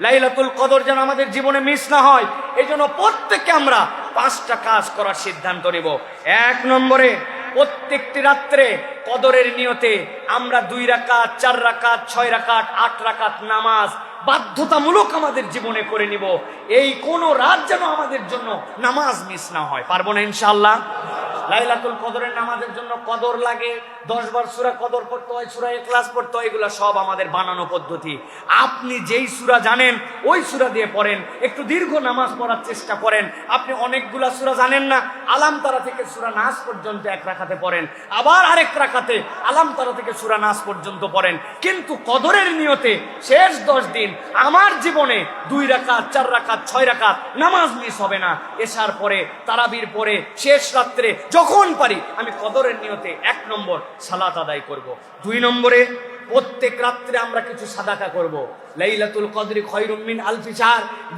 লাইলাতুল কদর যেন আমাদের জীবনে মিস না হয় এই জন্য প্রত্যেককে আমরা পাঁচটা কাজ করার সিদ্ধান্ত নেব। এক নম্বরে, প্রত্যেকটি রাত্রে কদরের নিয়তে আমরা দুই রাকাত, চার রাকাত, ছয় রাকাত, আট রাকাত নামাজ বাধ্যতামূলক আমাদের জীবনে করে নিব। এই কোন রাত যেন আমাদের জন্য নামাজ মিস না হয়। পারব না ইনশাআল্লাহ? লাইলাতুল কদরের নামাজের জন্য কদর লাগে। দশ বার সুরা কদর পড়তে হয়, সুরা ক্লাস পড়তে হয়, এগুলো সব আমাদের বানানো পদ্ধতি। আপনি যেই সুরা জানেন, ওই সুরা দিয়ে পড়েন, একটু দীর্ঘ নামাজ পড়ার চেষ্টা করেন। আপনি অনেকগুলা সুরা জানেন না আলাম তারা থেকে সুরা নাচ পর্যন্ত এক রাখাতে পড়েন। আবার আরেক রাখাতে আলাম তারা থেকে সুরা নাচ পর্যন্ত পড়েন। কিন্তু কদরের নিয়তে শেষ দশ দিন আমার জীবনে দুই রাকাত, চার রাকাত, ছয় রাকাত নামাজ মিস হবে না। এসার পরে, তারাবির পরে, শেষ রাত্রে যখন পারি আমি কদরের নিয়তে এক নম্বর সালাত আদায় করব। দুই নম্বরে প্রত্যেক রাত্রে আমরা কিছু সাদাকা করব। লাইলাতুল কদরি খয়রুম মিন আলফি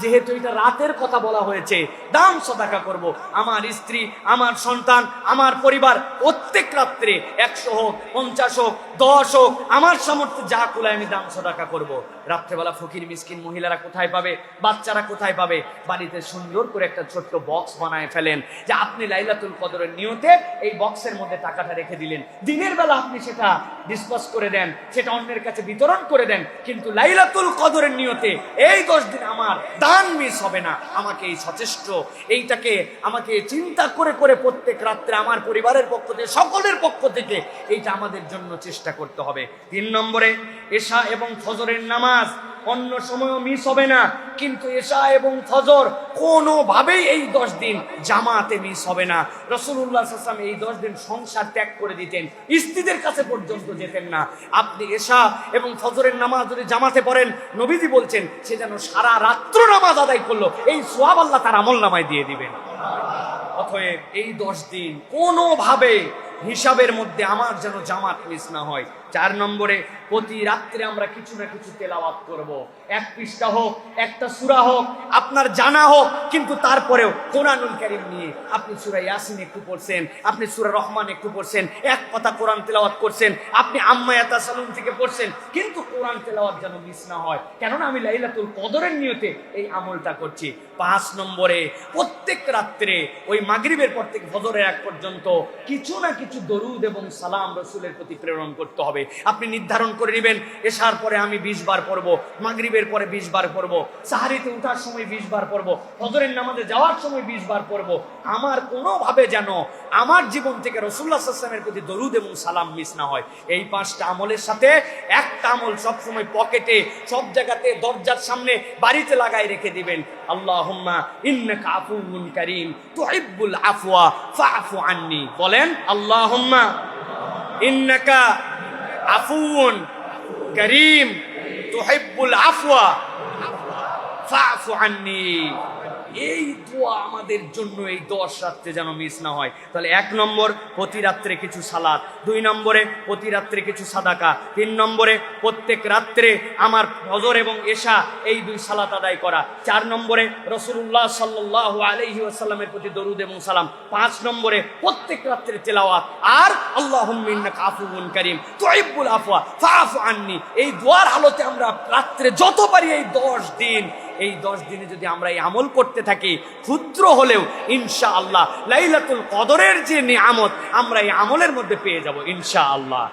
যেহেতু এটা রাতের কথা বলা হয়েছে, দাম সাদাকা করব। আমার স্ত্রী, আমার সন্তান, আমার পরিবার প্রত্যেক রাত্রে একশো হোক, পঞ্চাশ হোক, দশ হোক, আমার সামর্থ্য যা কুলায় আমি দাম সাদাকা করব। রাত্রেবেলা ফকির, মিসকিন মহিলারা কোথায় পাবে, বাচ্চারা কোথায় পাবে বাড়িতে সুন্দর করে একটা ছোট্ট বক্স বানায় ফেলেন, যে আপনি লাইলাতুল কদরের নিয়তে এই বক্সের মধ্যে টাকাটা রেখে দিলেন দিনের বেলা আপনি সেটা ডিসপাস করে দেন সেটা অন্যের কাছে বিতরণ করে দেন, কিন্তু লাইলাতুল কদরের নিয়তে এই দশ দিন আমার দান মিস হবে না। আমাকে এই সচেষ্ট, এইটাকে আমাকে চিন্তা করে করে প্রত্যেক রাত্রে আমার পরিবারের পক্ষ থেকে, সকলের পক্ষ থেকে এইটা আমাদের জন্য চেষ্টা করতে হবে। তিন নম্বরে এশা এবং ফজরের নামাজ অন্য সময়ও মিস হবে না। কিন্তু এশা এবং ফজর কোনোভাবেই এই দশ দিন জামাতে মিস হবে না। রসুল্লাহ আসলাম এই দশ দিন সংসার ত্যাগ করে দিতেন। স্ত্রীদের কাছে পর্যন্ত যেতেন না। আপনি এশা এবং ফজরের নামাজ যদি জামাতে পড়েন, নবীজি বলছেন, সে যেন সারা রাত্র নামাজ আদায় করল। এই সোয়াব আল্লাহ তার আমল নামায় দিয়ে দিবেন। অতএব এই দশ দিন কোনোভাবে হিসাবের মধ্যে আমার যেন জামাত মিস না হয়। চার নম্বরে, প্রতি রাত্রে আমরা কিছু না কিছু তেলাওয়াত করব। এক পৃষ্ঠা হোক, একটা সুরা হোক, আপনার জানা হোক, কিন্তু তারপরেও কোরআনুল কারিম নিয়ে আপনি সুরা ইয়াসিন একটু পড়ছেন, আপনি সুরা রহমান একটু পড়ছেন, এক কথা কোরআন তেলাওয়াত করছেন, আপনি আম্মায়াতা সালুম থেকে পড়ছেন, কিন্তু কোরআন তেলাওয়াত যেন মিস না হয়। কেননা আমি লাইলাতুল কদরের নিয়তে এই আমলটা করছি। পাঁচ নম্বরে, প্রত্যেক রাত্রে, ওই মাগরিবের পর থেকে এক পর্যন্ত কিছু না কিছু দরুদ এবং সালাম রসুলের প্রতি প্রেরণ করতে হবে। আপনি নির্ধারণ করে নেবেন এসার পরে আমি বিশ বার পড়ব, মাগরিবের পরে বিশ বার পড়ব, সাহারিতে উঠার সময় বিশ বার পড়ব, ফজরের নামাজে যাওয়ার সময় বিশ বার পড়ব। আমার কোনোভাবে যেন আমার জীবন থেকে রসুল্লাহ আসলামের প্রতি দরুদ এবং সালাম মিস না হয়। এই পাঁচটা আমলের সাথে একটা আমল সবসময় পকেটে, সব জায়গাতে দরজার সামনে বাড়িতে লাগাই রেখে দিবেন। আল্লাহুম্মা ইন্নাকা আফুউন কারীম তুহিব্বুল আফওয়া ফাআফু আন্নি। বলেন আল্লাহুম্মা ইন্নাকা আফুউন করিম তুহিব্বুল আফওয়া ফাআফু আন্নি এই দোয়া আমাদের জন্য এই দশ রাত্রে যেন মিস না হয়। তাহলে এক নম্বর, প্রতি রাত্রে কিছু সালাদ দুই নম্বরে, প্রতি রাত্রে কিছু সাদাকা। তিন নম্বরে, প্রত্যেক রাত্রে আমার ফজর এবং এশা, এই দুই সালাত আদায় করা। চার নম্বরে রসুল্লাহ সাল্লাহ আলহি আসাল্লামের প্রতি দরুদ এবং সালাম। পাঁচ নম্বরে, প্রত্যেক রাত্রে তেলাওয়াত। আর আল্লাহ কাফুন করিম। তোয়াইবুল আফওয়া ফাফু আননি। এই দোয়ার আলোতে আমরা রাত্রে যত পারি এই দশ দিন এই দশ দিনে যদি আমরা এই আমল করতে থাকি, ক্ষুদ্র হলেও ইনশা আল্লাহ লাইলাতুল কদরের যে নিয়ামত, আমরা এই আমলের মধ্যে পেয়ে যাব ইনশা আল্লাহ